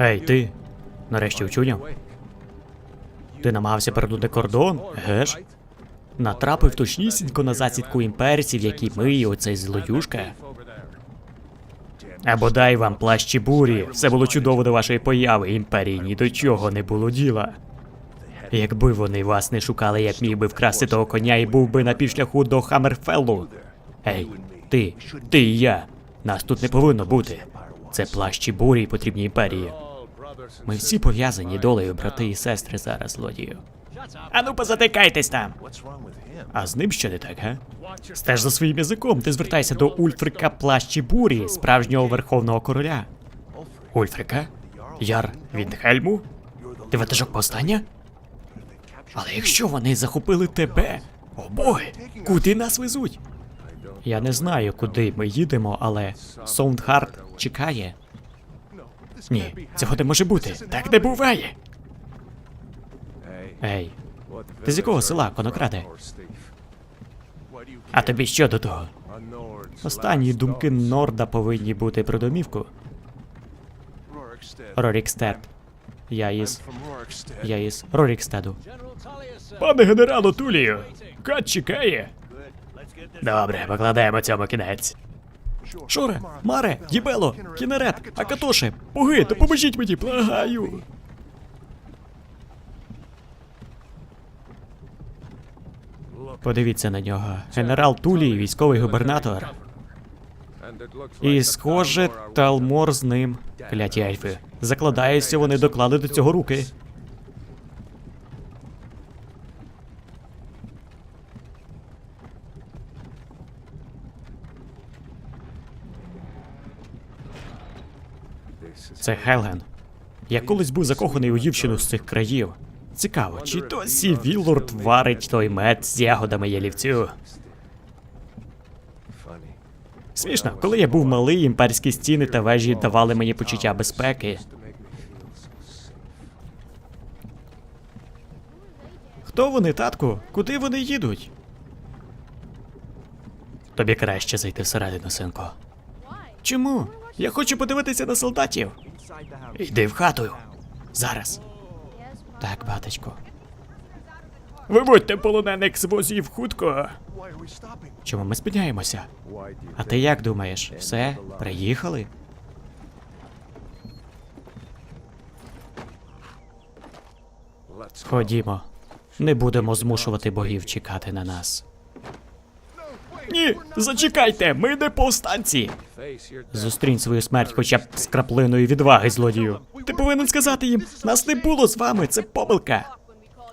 Ей, ти! Нарешті очуняв? Ти намагався перетнути кордон, геш? Натрапив точнісінько на засідку імперців, які ми оцей злодюшка. А бодай вам плащі бурі. Все було чудово до вашої появи, імперії ні до чого не було діла. Якби вони вас не шукали, як міг би вкрасти того коня і був би на півшляху до Хаммерфеллу. Ей, ти, ти і я. Нас тут не повинно бути. Це плащі бурі потрібні імперії. Ми всі пов'язані долею, брати і сестри зараз, злодію. Ану, позатикайтесь там. А з ним що не так, га? Стеж за своїм язиком, ти звертайся до Ульфрика Плащі Бурі, справжнього верховного короля. Ульфрика? Яр Віндхельму? Ти ватажок повстання? Але якщо вони захопили тебе, о боги, куди нас везуть? Я не знаю, куди ми їдемо, але Соундхарт чекає. Ні, цього не може бути. Так не буває. Ей, Ти з якого села, конокраде? а тобі що до того? Останні думки Норда повинні бути про домівку. Рорікстед. Я із. Я із Рорікстеду. Пане генералу Тулію, кат чекає. Добре, покладаємо цьому кінець. Шуре, Маре, Дібело, Кінерет, Акатоше, боги, допоможіть мені, благаю. Подивіться на нього. Генерал Тулій, військовий губернатор. І, схоже, Талмор з ним. Кляті ельфи. Закладаюся, вони доклали до цього руки. Це Хелген. Я колись був закоханий у дівчину з цих країв. Цікаво, чи досі Віллорд варить той мед з ягодами ялівцю? Смішно, коли я був малий, імперські стіни та вежі давали мені почуття безпеки. Хто вони, татку? Куди вони їдуть? Тобі краще зайти всередину, синко. Чому? Я хочу подивитися на солдатів. Йди в хату. Зараз. Так, батечко. Виводьте полонених з возів хутко. Чому ми спиняємося? А ти як думаєш? Все? Приїхали? Ходімо. Не будемо змушувати богів чекати на нас. Ні, зачекайте, ми не повстанці. Зустрінь свою смерть хоча б з краплиною відваги, злодію. Ти повинен сказати їм, нас не було з вами, це помилка.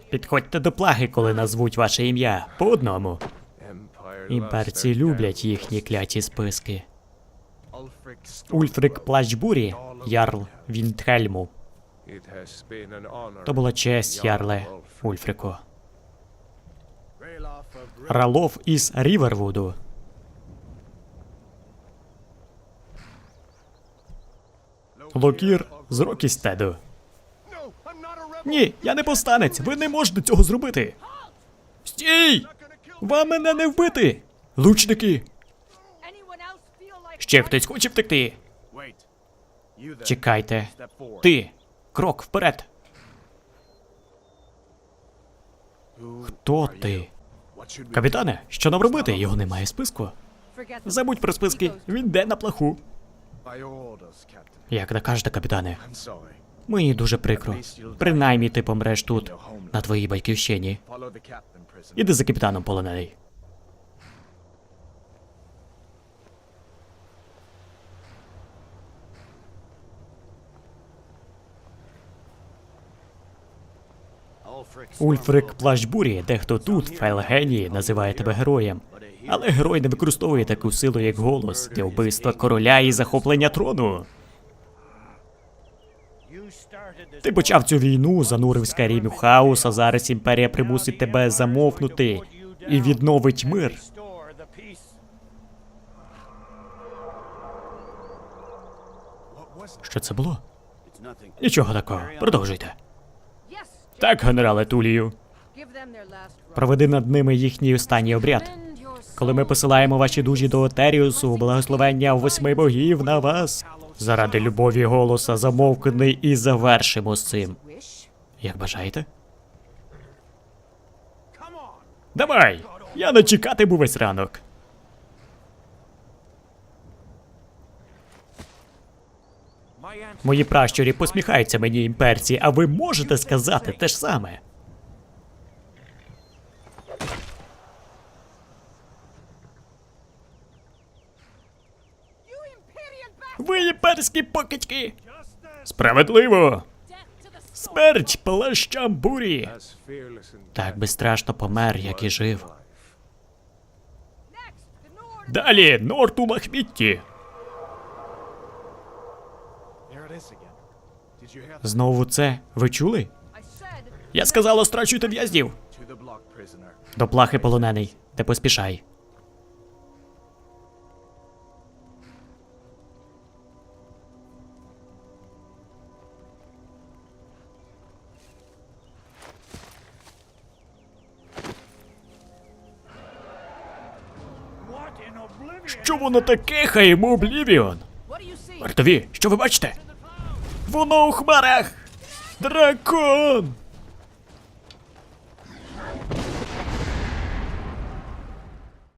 Підходьте до плаги, коли назвуть ваше ім'я. По одному. Імперці люблять їхні кляті списки. Ульфрик Плащбурі, Ярл Віндхельму. То була честь, Ярле Ульфрику. Ралов із Рівервуду. Локір з Рокістеду. Ні, я не повстанець. Ви не можете цього зробити. Стій! Вам мене не вбити! Лучники! Ще хтось хоче втекти. Чекайте. Ти. Крок вперед. Хто ти? Капітане, що нам робити? Його немає в списку. Забудь про списки, він де на плаху. Як накажете, капітане. Мені дуже прикро. Принаймні ти помреш тут, на твоїй батьківщині. Іди за капітаном полонений. Ульфрик Плащбурі, дехто тут, Фелгенії, називає тебе героєм. Але герой не використовує таку силу, як голос, для вбивства короля і захоплення трону. Ти почав цю війну, занурив Скарім в хаос, а зараз імперія примусить тебе замовкнути і відновить мир. Що це було? Нічого такого. Продовжуйте. Так, генерале Тулію. Проведи над ними їхній останній обряд. Коли ми посилаємо ваші душі до Отеріусу, благословення восьми богів на вас. Заради любові голоса замовкни і завершимо з цим. Як бажаєте? Давай! Я не чекатиму весь ранок. Мої пращурі посміхаються мені імперці, а ви можете сказати те ж саме. Ви імперські покидьки! Справедливо! Смерть плащам бурі! Так безстрашно помер, як і жив. Далі Норту Лахмітті. Знову це. Ви чули? Я сказала, страчуйте в'язнів. До плахи полонений. Не поспішай. Що воно таке, Хаїму Облівіон? Вартові, що ви бачите? Воно у хмарах! Дракон!